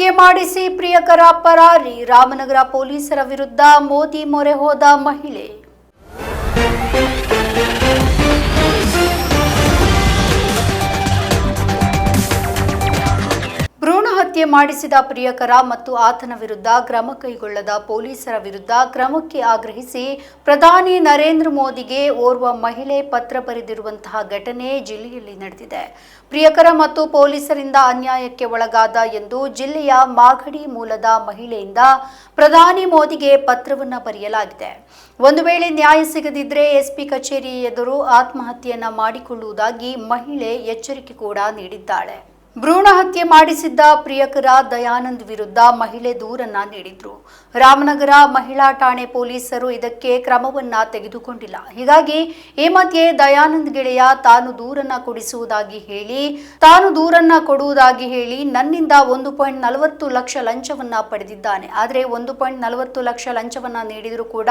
ಮಾಡಿಸಿ ಪ್ರಿಯಕರ ಪರಾರಿ. ರಾಮನಗರ ಪೊಲೀಸರ ವಿರುದ್ಧ ಮೋದಿ ಮೊರೆ ಹೋದ ಮಹಿಳೆ. ಹತ್ಯೆ ಮಾಡಿಸಿದ ಪ್ರಿಯಕರ ಮತ್ತು ಆತನ ವಿರುದ್ಧ ಕ್ರಮ ಕೈಗೊಳ್ಳದ ಪೊಲೀಸರ ವಿರುದ್ಧ ಕ್ರಮಕ್ಕೆ ಆಗ್ರಹಿಸಿ ಪ್ರಧಾನಿ ನರೇಂದ್ರ ಮೋದಿಗೆ ಓರ್ವ ಮಹಿಳೆ ಪತ್ರ ಬರೆದಿರುವಂತಹ ಘಟನೆ ಜಿಲ್ಲೆಯಲ್ಲಿ ನಡೆದಿದೆ. ಪ್ರಿಯಕರ ಮತ್ತು ಪೊಲೀಸರಿಂದ ಅನ್ಯಾಯಕ್ಕೆ ಒಳಗಾದ ಎಂದು ಜಿಲ್ಲೆಯ ಮಾಗಡಿ ಮೂಲದ ಮಹಿಳೆಯಿಂದ ಪ್ರಧಾನಿ ಮೋದಿಗೆ ಪತ್ರವನ್ನು ಬರೆಯಲಾಗಿದೆ. ಒಂದು ವೇಳೆ ನ್ಯಾಯ ಸಿಗದಿದ್ರೆ ಎಸ್ಪಿ ಕಚೇರಿ ಎದುರು ಆತ್ಮಹತ್ಯೆಯನ್ನ ಮಾಡಿಕೊಳ್ಳುವುದಾಗಿ ಮಹಿಳೆ ಎಚ್ಚರಿಕೆ ಕೂಡ ನೀಡಿದ್ದಾಳೆ. ಭ್ರೂಣ ಹತ್ಯೆ ಮಾಡಿಸಿದ್ದ ಪ್ರಿಯಕರ ದಯಾನಂದ್ ವಿರುದ್ಧ ಮಹಿಳೆ ದೂರನ್ನ ನೀಡಿದ್ರು. ರಾಮನಗರ ಮಹಿಳಾ ಠಾಣೆ ಪೊಲೀಸರು ಇದಕ್ಕೆ ಕ್ರಮವನ್ನ ತೆಗೆದುಕೊಂಡಿಲ್ಲ. ಹೀಗಾಗಿ ಈ ಮಧ್ಯೆ ದಯಾನಂದ್ ಗೆಳೆಯ ತಾನು ದೂರನ್ನ ಕೊಡಿಸುವುದಾಗಿ ಹೇಳಿ, ತಾನು ದೂರನ್ನ ಕೊಡುವುದಾಗಿ ಹೇಳಿ ನನ್ನಿಂದ ಒಂದು ಪಾಯಿಂಟ್ ನಲವತ್ತು ಲಕ್ಷ ಲಂಚವನ್ನ ಪಡೆದಿದ್ದಾನೆ. ಆದರೆ ಒಂದು ಪಾಯಿಂಟ್ ನಲವತ್ತು ಲಕ್ಷ ಲಂಚವನ್ನ ನೀಡಿದರೂ ಕೂಡ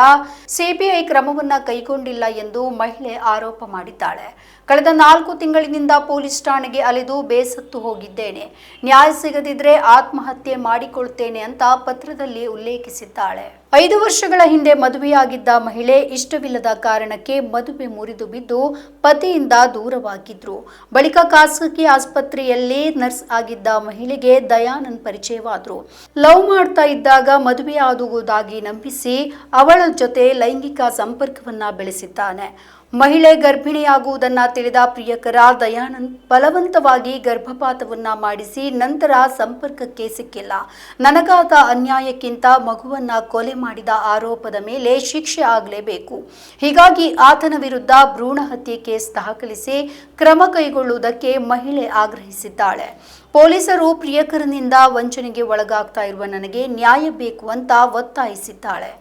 ಸಿಬಿಐ ಕ್ರಮವನ್ನ ಕೈಗೊಂಡಿಲ್ಲ ಎಂದು ಮಹಿಳೆ ಆರೋಪ ಮಾಡಿದ್ದಾಳೆ. ಕಳೆದ ನಾಲ್ಕು ತಿಂಗಳಿನಿಂದ ಪೊಲೀಸ್ ಠಾಣೆಗೆ ಅಲೆದು ಬೇಸತ್ತು ಹೋಗಿದ್ದೇನೆ. ನ್ಯಾಯ ಸಿಗದಿದ್ರೆ ಆತ್ಮಹತ್ಯೆ ಮಾಡಿಕೊಳ್ತೇನೆ ಅಂತ ಪತ್ರದಲ್ಲಿ ಉಲ್ಲೇಖಿಸಿದ್ದಾಳೆ. ಐದು ವರ್ಷಗಳ ಹಿಂದೆ ಮದುವೆಯಾಗಿದ್ದ ಮಹಿಳೆ ಇಷ್ಟವಿಲ್ಲದ ಕಾರಣಕ್ಕೆ ಮದುವೆ ಮುರಿದು ಬಿದ್ದು ಪತಿಯಿಂದ ದೂರವಾಗಿದ್ರು. ಬಳಿಕ ಖಾಸಗಿ ಆಸ್ಪತ್ರೆಯಲ್ಲಿ ನರ್ಸ್ ಆಗಿದ್ದ ಮಹಿಳೆಗೆ ದಯಾನಂದ್ ಪರಿಚಯವಾದ್ರು. ಲವ್ ಮಾಡ್ತಾ ಇದ್ದಾಗ ಮದುವೆಯಾಗುವುದಾಗಿ ನಂಬಿಸಿ ಅವಳ ಜೊತೆ ಲೈಂಗಿಕ ಸಂಪರ್ಕವನ್ನ ಬೆಳೆಸಿದ್ದಾನೆ. ಮಹಿಳೆ ಗರ್ಭಿಣಿಯಾಗುವುದನ್ನ ತಿಳಿದ ಪ್ರಿಯಕರ ದಯಾನಂದ್ ಬಲವಂತವಾಗಿ ಗರ್ಭಪಾತವನ್ನ ಮಾಡಿಸಿ ನಂತರ ಸಂಪರ್ಕಕ್ಕೆ ಸಿಕ್ಕಿಲ್ಲ. ನನಗಾದ ಅನ್ಯಾಯಕ್ಕಿಂತ ಮಗುವನ್ನ ಕೊಲೆ ಮಾಡಿದ ಆರೋಪದ ಮೇಲೆ ಶಿಕ್ಷೆ ಆಗಲೇಬೇಕು. ಹೀಗಾಗಿ ಆತನ ವಿರುದ್ಧ ಭ್ರೂಣ ಹತ್ಯೆ ಕೇಸ್ ದಾಖಲಿಸಿ ಕ್ರಮ ಕೈಗೊಳ್ಳುವುದಕ್ಕೆ ಮಹಿಳೆ ಆಗ್ರಹಿಸಿದ್ದಾಳೆ. ಪೊಲೀಸರು ಪ್ರಿಯಕರನಿಂದ ವಂಚನೆಗೆ ಒಳಗಾಗ್ತಾ ಇರುವ ನನಗೆ ನ್ಯಾಯ ಬೇಕು ಅಂತ ಒತ್ತಾಯಿಸಿದ್ದಾಳೆ.